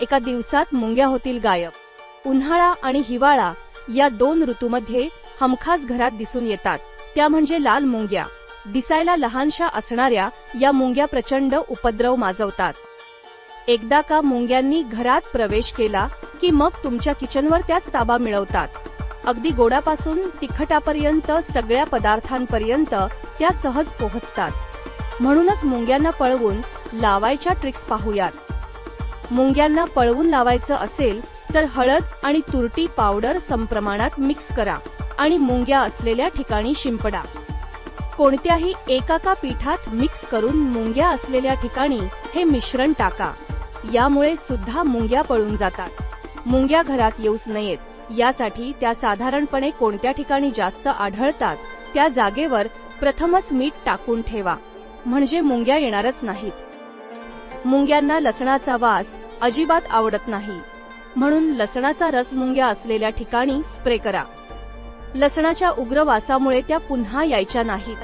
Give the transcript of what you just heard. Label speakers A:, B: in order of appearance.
A: एका दिवसात मुंग्या होतील गायब. उन्हाळा आणि हिवाळा या दोन ऋतूमध्ये हमखास घरात दिसून येतात. त्या म्हणजे लाल मुंग्या. दिसायला लहानशा असणाऱ्या या मुंग्या प्रचंड उपद्रव माजवतात. एकदा का मुंग्यांनी घरात प्रवेश केला की मग तुमच्या किचनवर त्याच ताबा मिळवतात. अगदी गोडापासून तिखटापर्यंत सगळ्या पदार्थांपर्यंत त्या सहज पोहोचतात. म्हणूनच मुंग्यांना पळवून लावायच्या ट्रिक्स पाहूयात. मुंग्यांना पळवून लावायचं असेल तर हळद आणि तुरटी पावडर समप्रमाणात मिक्स करा आणि मुंग्या असलेल्या ठिकाणी शिंपडा. कोणत्याही एकाका पीठात मिक्स करून मुंग्या असलेल्या ठिकाणी हे मिश्रण टाका. यामुळे सुद्धा मुंग्या पळून जातात. मुंग्या घरात येऊच नयेत. यासाठी त्या साधारणपणे कोणत्या ठिकाणी जास्त आढळतात त्या जागेवर प्रथमच मीठ टाकून ठेवा. म्हणजे मुंग्या येणारच नाहीत. मुंग्यांना लसणाचा वास अजिबात आवडत नाही. म्हणून लसणाचा रस मुंग्या असलेल्या ठिकाणी स्प्रे करा. लसणाच्या उग्र वासामुळे त्या पुन्हा यायच्या नाहीत.